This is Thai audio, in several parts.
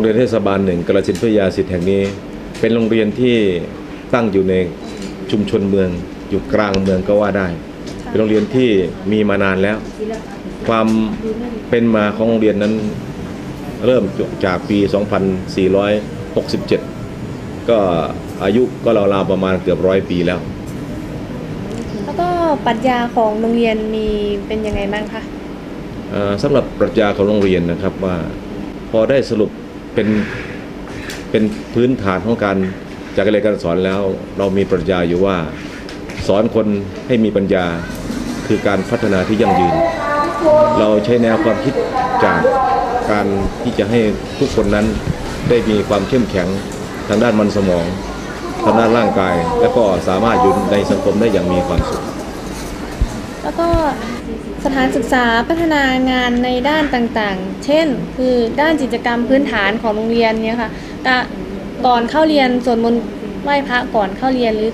รงเรียนเทศบาลหนึ่งกระสินธุ์พยาสิทธิ์แห่งนี้ เป็นโรงเรียนที่ตั้งอยู่ในชุมชนเมือง อยู่กลางเมืองก็ว่าได้ เป็นโรงเรียนที่มีมานานแล้ว ความเป็นมาของโรงเรียนนั้นเริ่มจากปี 2467 ก็อายุก็ราวๆประมาณเกือบร้อยปีแล้ว แล้วก็ปรัชญาของโรงเรียนมีเป็นยังไงบ้างคะเอ่อสำหรับปรัชญาของโรงเรียนนะครับว่าพอได้สรุป เป็นเป็นพื้นฐานของการจากการเรียนการสอนแล้ว เรามีปรัชญาอยู่ว่า สอนคนให้มีปัญญาคือการพัฒนาที่ยั่งยืน เราใช้แนวความคิดจากการที่จะให้ทุกคนนั้นได้มีความเข้มแข็งทางด้านมันสมองทางด้านร่างกาย และก็สามารถอยู่ในสังคมได้อย่างมีความสุข แล้วก็ สถานศึกษาพัฒนางานในด้านต่างๆ เช่น คือด้านกิจกรรมพื้นฐานของโรงเรียนเนี่ยค่ะก,ก่อนเข้าเรียนสวดมนต์ไหว้พระก่อนเข้าเรียนหรือ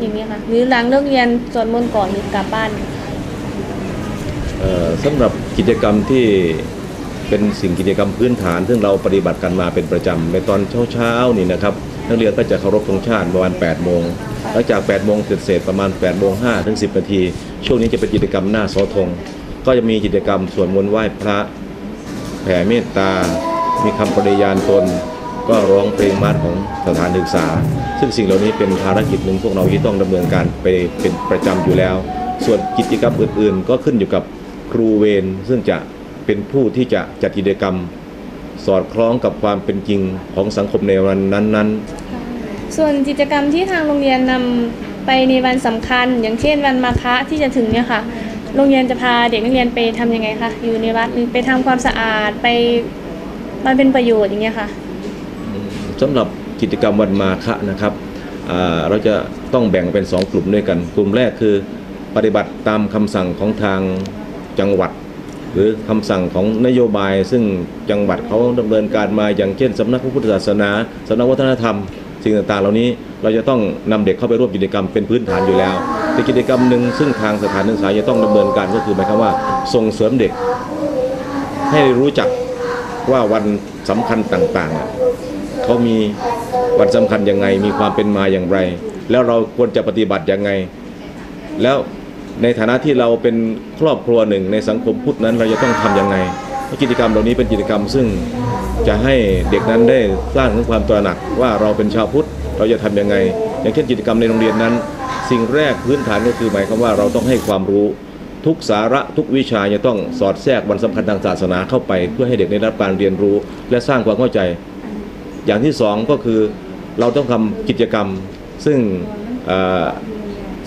อย่างนี้ค่ะหรือหลังเลิกเรียนสวดมนต์ก่อนหรือกลับบ้านเออสำหรับกิจกรรมที่เป็นสิ่งกิจกรรมพื้นฐาน ซึ่งเราปฏิบัติกันมาเป็นประจำในตอนเช้าๆนี่นะครับ นักเรียนก็จะเคารพธงชาติประมาณ8โมงหลังจาก8โมงเศษๆประมาณ8โมง5ถึง10นาทีช่วงนี้จะเป็นกิจกรรมหน้าเสาธงก็จะมีกิจกรรมสวดมนต์ไหว้พระแผ่เมตตา มีคำปฏิญาณตน ก็ร้องเพลงมาร์ของสถานศึกษา ซึ่งสิ่งเหล่านี้เป็นภารกิจหนึ่งพวกเราที่ต้องดำเนินการไปเป็นประจำอยู่แล้ว ส่วนกิจกรรมอื่นๆ ก็ขึ้นอยู่กับครูเวรซึ่งจะเป็นผู้ที่จะจัดกิจกรรม สอดคล้องกับความเป็นจริงของสังคมในวันนั้นๆส่วนกิจกรรมที่ทางโรงเรียนนำไปในวันสำคัญ อย่างเช่นวันมาฆะที่จะถึงเนี่ยค่ะ โรงเรียนจะพาเด็กนักเรียนไปทำยังไงคะอยู่ในวัดหรือไปทำความสะอาดไปมันเป็นประโยชน์อย่างเงี้ยค่ะสำหรับกิจกรรมวันมาฆะนะครับอ่าเราจะต้องแบ่งเป็น 2 กลุ่มด้วยกัน กลุ่มแรกคือปฏิบัติตามคำสั่งของทางจังหวัด หรือคำสั่งของนโยบาย ซึ่งจังหวัดเขาดำเนินการมาอย่างเช่นสำนักพระพุทธศาสนาสำนักวัฒนธรรม สิ่งต่างๆ เหล่านี้เราจะต้องนำเด็กเข้าไปร่วมกิจกรรมเป็นพื้นฐานอยู่แล้วแต่กิจกรรมหนึ่งซึ่งทางสถานศึกษาจะต้องดำเนินการก็คือหมายความว่าส่งเสริมเด็ก ให้รู้จักว่าวันสำคัญต่างๆเขามีวันสำคัญยังไงมีความเป็นมาอย่างไร แล้วเราควรจะปฏิบัติยังไง แล้ว ในฐานะที่เราเป็นครอบครัวหนึ่งในสังคมพุทธนั้นเราจะต้องทำยังไงกิจกรรมเหล่านี้เป็นกิจกรรมซึ่งจะให้เด็กนั้นได้สร้างถึงความตระหนักว่าเราเป็นชาวพุทธเราจะทำยังไง อย่างเช่นกิจกรรมในโรงเรียนนั้น สิ่งแรกพื้นฐานก็คือหมายความว่าเราต้องให้ความรู้ทุกสาระทุกวิชาจะต้องสอดแทรกวันสำคัญทางศาสนาเข้าไป เพื่อให้เด็กได้รับการเรียนรู้ และสร้างความเข้าใจ อย่างที่สองก็คือเราต้องทำกิจกรรม ซึ่ง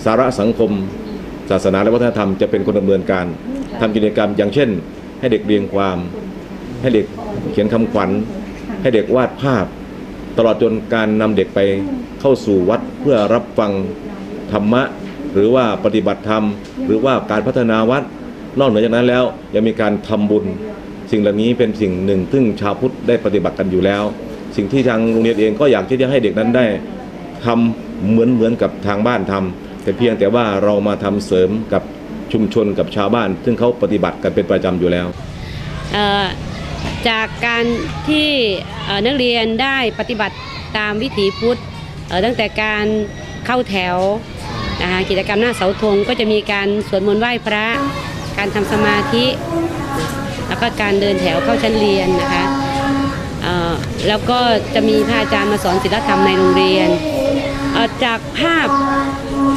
สาระสังคม ศาสนาและวัฒนธรรมจะเป็นคนดำเนินการทำกิจกรรมอย่างเช่น ให้เด็กเรียงความ ให้เด็กเขียนคำขวัญ ให้เด็กวาดภาพ ตลอดจนการนำเด็กไปเข้าสู่วัดเพื่อรับฟังธรรมะ หรือว่าปฏิบัติธรรม หรือว่าการพัฒนาวัด นอกเหนือจากนั้นแล้วยังมีการทำบุญ สิ่งเหล่านี้เป็นสิ่งหนึ่งซึ่งชาวพุทธได้ปฏิบัติกันอยู่แล้ว สิ่งที่ทางโรงเรียนเองก็อยากที่จะให้เด็กนั้นได้ทำเหมือนเหมือนกับทางบ้านทำ แต่เพียงแต่ว่าเรามาทำเสริมกับชุมชนกับชาวบ้าน ซึ่งเขาปฏิบัติกันเป็นประจำอยู่แล้ว จากการที่นักเรียนได้ปฏิบัติตามวิถีพุทธตั้งแต่การเข้าแถวนะคะกิจกรรมหน้าเสาธงก็จะมีการสวดมนต์ไหว้พระ การทำสมาธิ แล้วก็การเดินแถวเข้าชั้นเรียนนะคะแล้วก็จะมีพระอาจารย์มาสอนศีลธรรมในโรงเรียน จากภาพ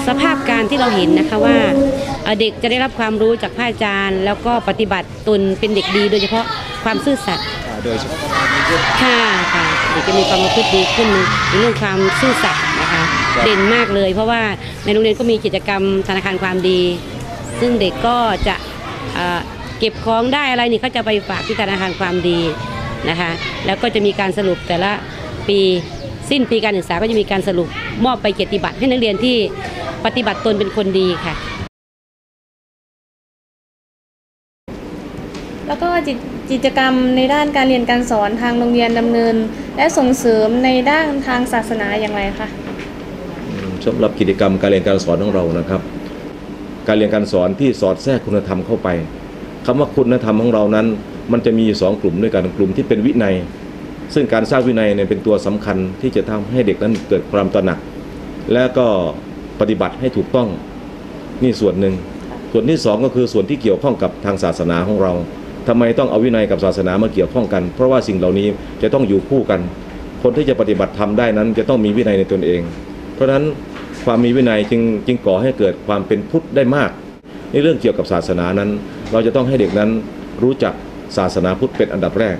สภาพการที่เราเห็นนะคะว่าเอ่อเด็กจะได้รับความรู้จากพระอาจารย์ แล้วก็ปฏิบัติตนเป็นเด็กดี โดยเฉพาะความซื่อสัตย์โดยเฉพาะประมาณนี้ด้วยค่ะค่ะเด็กจะมีความประพฤติดีขึ้นในเรื่องความซื่อสัตย์นะคะเด่นมากเลย เพราะว่าในโรงเรียนก็มีกิจกรรมธนาคารความดี ซึ่งเด็กก็จะเอ่อเก็บของได้อะไรนี่เขาจะไปฝากที่ธนาคารความดีนะคะ แล้วก็จะมีการสรุปแต่ละปี สิ้นปีการศึกษาก็จะมีการสรุปมอบไปเกียรติบัตรให้นักเรียนที่ปฏิบัติตนเป็นคนดีค่ะ แล้วก็กิจกิจกรรมในด้านการเรียนการสอนทางโรงเรียนดำเนิน และส่งเสริมในด้านทางศาสนาอย่างไรคะสำหรับกิจกรรมการเรียนการสอนของเรานะครับ การเรียนการสอนที่สอดแทรกคุณธรรมเข้าไปคำว่าคุณธรรมของเรานั้น มันจะมีอยู่สองกลุ่มด้วยกันกลุ่มที่เป็นวินัย ซึ่งการสร้างวินัยเนี่ยเป็นตัวสำคัญที่จะทำให้เด็กนั้นเกิดความตระหนัก และก็ปฏิบัติให้ถูกต้องนี่ส่วนหนึ่ง ส่วนที่สองก็คือส่วนที่เกี่ยวข้องกับทางศาสนาของเราทำไมต้องเอาวินัยกับศาสนามาเกี่ยวข้องกัน เพราะว่าสิ่งเหล่านี้จะต้องอยู่คู่กัน คนที่จะปฏิบัติธรรมได้นั้น จะต้องมีวินัยในตนเอง เพราะฉะนั้นความมีวินัยจึงจึงก่อให้เกิดความเป็นพุทธได้มาก ในเรื่องเกี่ยวกับศาสนานั้น เราจะต้องให้เด็กนั้นรู้จักศาสนาพุทธเป็นอันดับแรก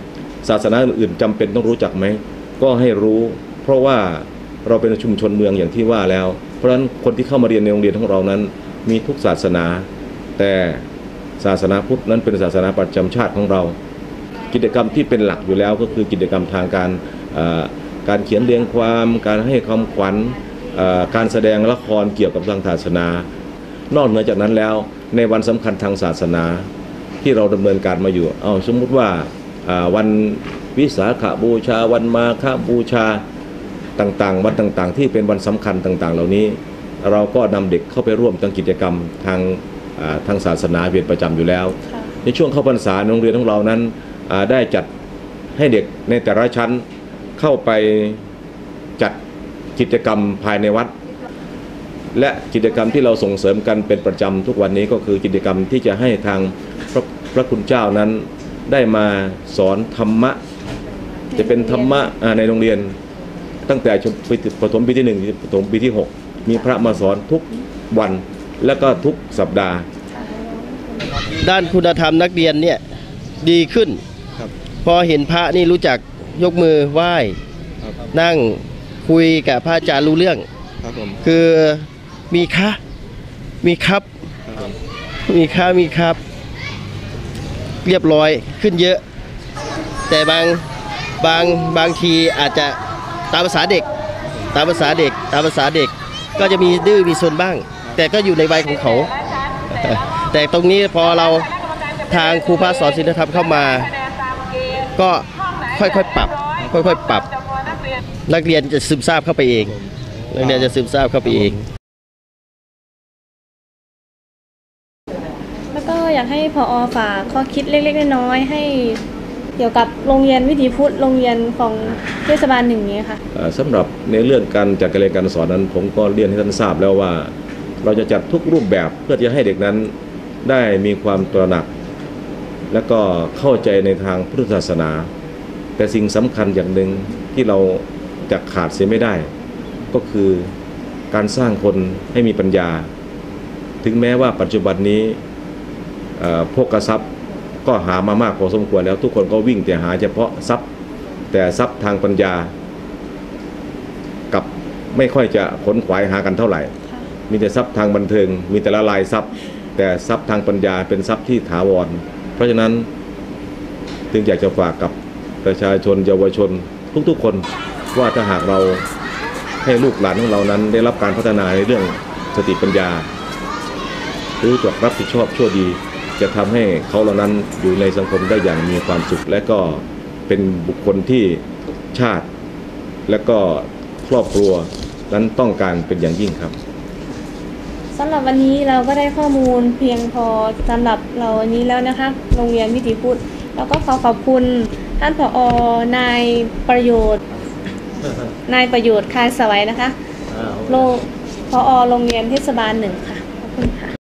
ศาสนาอื่นๆจำเป็นต้องรู้จักไหมก็ให้รู้ เพราะว่าเราเป็นชุมชนเมืองอย่างที่ว่าแล้ว เพราะฉะนั้นคนที่เข้ามาเรียนในโรงเรียนของเรานั้น มีทุกศาสนา แต่ศาสนาพุทธนั้นเป็นศาสนาประจำชาติของเรา กิจกรรมที่เป็นหลักอยู่แล้วก็คือกิจกรรมทางการการเขียนเรียงความ การให้คำขวัญการแสดงละครเกี่ยวกับทางศาสนา นอกเหนือจากนั้นแล้วในวันสำคัญทางศาสนาที่เราดำเนินการมาอยู่ เอาสมมุติว่า วันวิสาขบูชาวันมาฆบูชาต่างๆ วันต่างๆ ที่เป็นวันสำคัญต่างๆ เหล่านี้ เราก็นำเด็กเข้าไปร่วมทางกิจกรรมทางอ่าทางศาสนาเป็นประจำอยู่แล้วค่ะในช่วงเข้าพรรษาในโรงเรียนของเรานั้นอ่าได้จัดให้เด็กในแต่ละชั้นเข้าไปจัดกิจกรรมภายในวัด และกิจกรรมที่เราส่งเสริมกันเป็นประจำทุกวันนี้ก็คือกิจกรรมที่จะให้ทางพระพระคุณเจ้านั้น ได้มาสอนธรรมะ จะเป็นธรรมะอ่าในโรงเรียน ตั้งแต่ชมปีประถมปีที่หนึ่งประถมปีที่หกมีพระมาสอนทุกวันและก็ทุกสัปดาห์ ด้านคุณธรรมนักเรียนเนี่ยดีขึ้นครับพอเห็นพระนี่รู้จักยกมือไหว้นั่งคุยกับพระอาจารย์รู้เรื่องครับผมคือมีคะมีครับ มีค่ามีครับ เรียบร้อยขึ้นเยอะ แต่บางบางบางทีอาจจะตามภาษาเด็ก ตามภาษาเด็ก ตามภาษาเด็กก็จะมีดื้อมีซนบ้าง แต่ก็อยู่ในวัยของเขา แต่ตรงนี้พอเราทางครูพระสอนศิลธรรมเข้ามา ก็ค่อยๆปรับ ค่อยๆปรับ นักเรียนจะซึมซาบเข้าไปเองนักเรียนจะซึมซาบเข้าไปเอง อยากให้พออฝากข้อคิดเล็กๆน้อยๆให้เกี่ยวกับโรงเรียนวิถีพุทธโรงเรียนของเทศบาลหนึ่งนี้ค่ะเอ่อสำหรับในเรื่องการจัดการเรียนการสอนนั้น ผมก็เรียนให้ท่านทราบแล้วว่า เราจะจัดทุกรูปแบบเพื่อที่จะให้เด็กนั้นได้มีความตระหนัก และก็เข้าใจในทางพุทธศาสนา แต่สิ่งสำคัญอย่างหนึ่งที่เราจะขาดเสียไม่ได้ ก็คือการสร้างคนให้มีปัญญา ถึงแม้ว่าปัจจุบันนี้ พวกกระทรัพย์ก็หามามากพอสมควรแล้วทุกคนก็วิ่งแต่หาเฉพาะทรัพย์ แต่ทรัพย์ทางปัญญา กับไม่ค่อยจะขนขวายหากันเท่าไหร่ มีแต่ทรัพย์ทางบันเทิง มีแต่ละลายทรัพย์ แต่ทรัพย์ทางปัญญาเป็นทรัพย์ที่ถาวร เพราะฉะนั้นจึงอยากจะฝากกับประชาชนเยาวชนทุกๆคนว่าถ้าหากเราให้ลูกหลานของเรานั้นได้รับการพัฒนาในเรื่องสติปัญญารู้จักรับผิดชอบชั่วดี จะทำให้เขาเหล่านั้นอยู่ในสังคมได้อย่างมีความสุข และก็เป็นบุคคลที่ชาติ และก็ครอบครัวนั้นต้องการเป็นอย่างยิ่งครับสำหรับวันนี้เราก็ได้ข้อมูลเพียงพอสำหรับเราวันนี้แล้วนะคะ โรงเรียนวิถีพุทธแล้วก็ขอขอบคุณท่านผอ นายประโยชน์ นายประโยชน์คายสวัยนะคะโรงผอโรงเรียนเทศบาลหนึ่งค่ะ ขอบคุณค่ะ